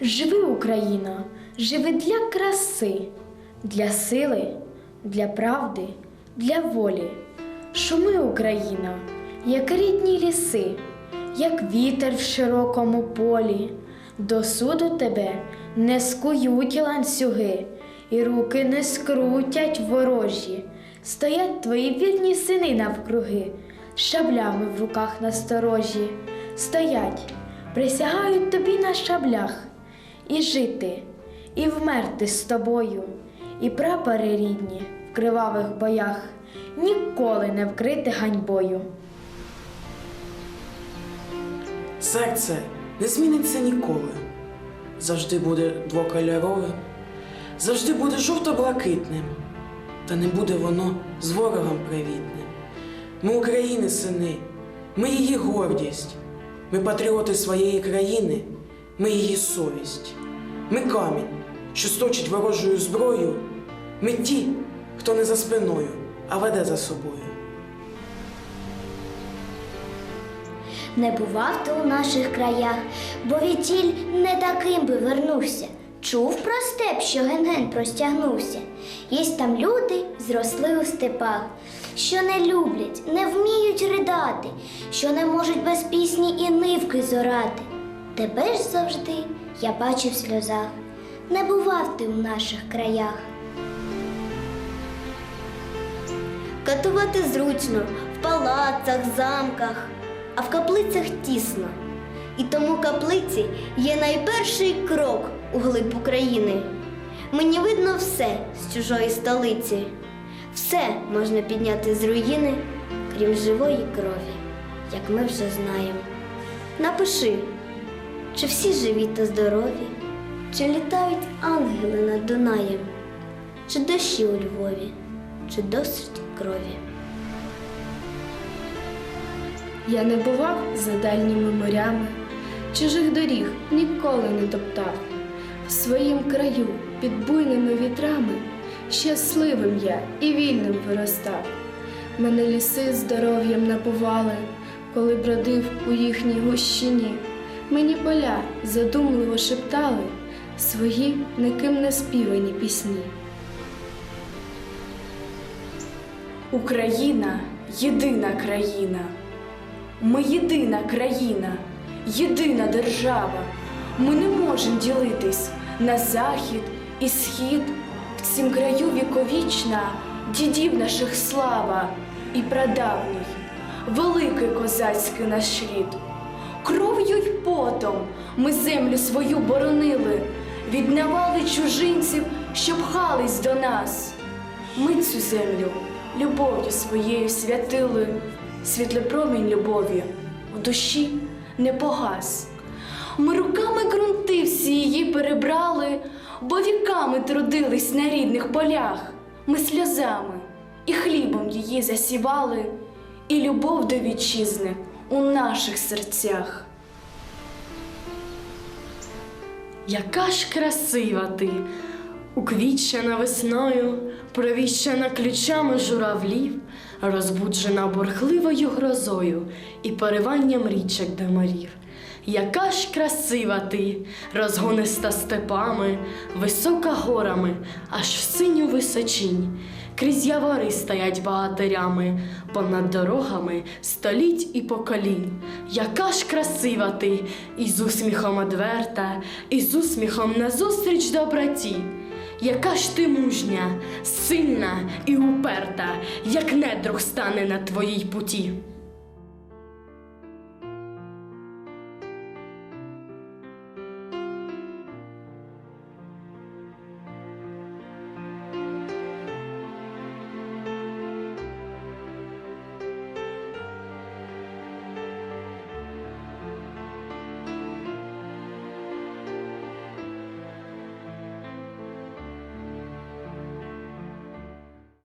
Живи, Україно, живи для краси, для сили, для правди, для волі. Шуми, Україно, як рідні ліси, як вітер в широкому полі. До суду тебе не скують ланцюги, і руки не скрутять ворожі. Стоять твої вірні сини навкруги, шаблями в руках насторожі. Стоять, присягають тобі на шаблях, і жити, і вмерти з тобою, і прапори рідні в кривавих боях ніколи не вкрити ганьбою. Серце не зміниться ніколи. Завжди буде двокольорове, завжди буде жовто-блакитним, та не буде воно з ворогом привітним. Ми України, сини, ми її гордість, ми патріоти своєї країни, ми її совість. Ми камінь, що сточить ворожою зброю. Ми ті, хто не за спиною, а веде за собою. Не бував ти у наших краях, бо відтіль не таким би вернувся. Чув про степ, що ген-ген простягнувся. Єсть там люди, зросли у степах, що не люблять, не вміють ридати, що не можуть без пісні і нивки зорати. Тебе ж завжди я бачу в сльозах. Не бував ти у наших краях. Катувати зручно в палацах, замках, а в каплицях тісно. І тому каплиці є найперший крок у глиб України. Мені видно все з чужої столиці. Все можна підняти з руїни, крім живої крові, як ми вже знаємо. Напиши, чи всі живі та здорові, чи літають ангели над Дунаєм, чи дощі у Львові, чи досить крові. Я не бував за дальніми морями, чужих доріг ніколи не топтав. В своїм краю під буйними вітрами щасливим я і вільним виростав. Мене ліси здоров'ям напували, коли бродив у їхній гущині. Мені поля задумливо шептали свої никим не співані пісні. Україна єдина країна. Ми єдина країна, єдина держава. Ми не можемо ділитись на захід і схід. В цім краю віковічна дідів наших слава і прадавній, великий козацький наш рід. Кров'ю й потом ми землю свою боронили, віднавали чужинців, що пхались до нас. Ми цю землю любов'ю своєю святили, світлопромінь любові в душі не погас. Ми руками ґрунти всі її перебрали, бо віками трудились на рідних полях. Ми сльозами і хлібом її засівали, і любов до вітчизни у наших серцях. Яка ж красива ти, уквітчена весною, провіщена ключами журавлів, розбуджена бурхливою грозою і пориванням річок до морів. Яка ж красива ти, розгониста степами, висока горами, аж в синю височинь. Крізь явори стоять багатирями, понад дорогами століть і поколінь. Яка ж красива ти, і з усміхом одверта, і з усміхом назустріч доброті. Яка ж ти мужня, сильна і уперта, як недруг стане на твоїй путі.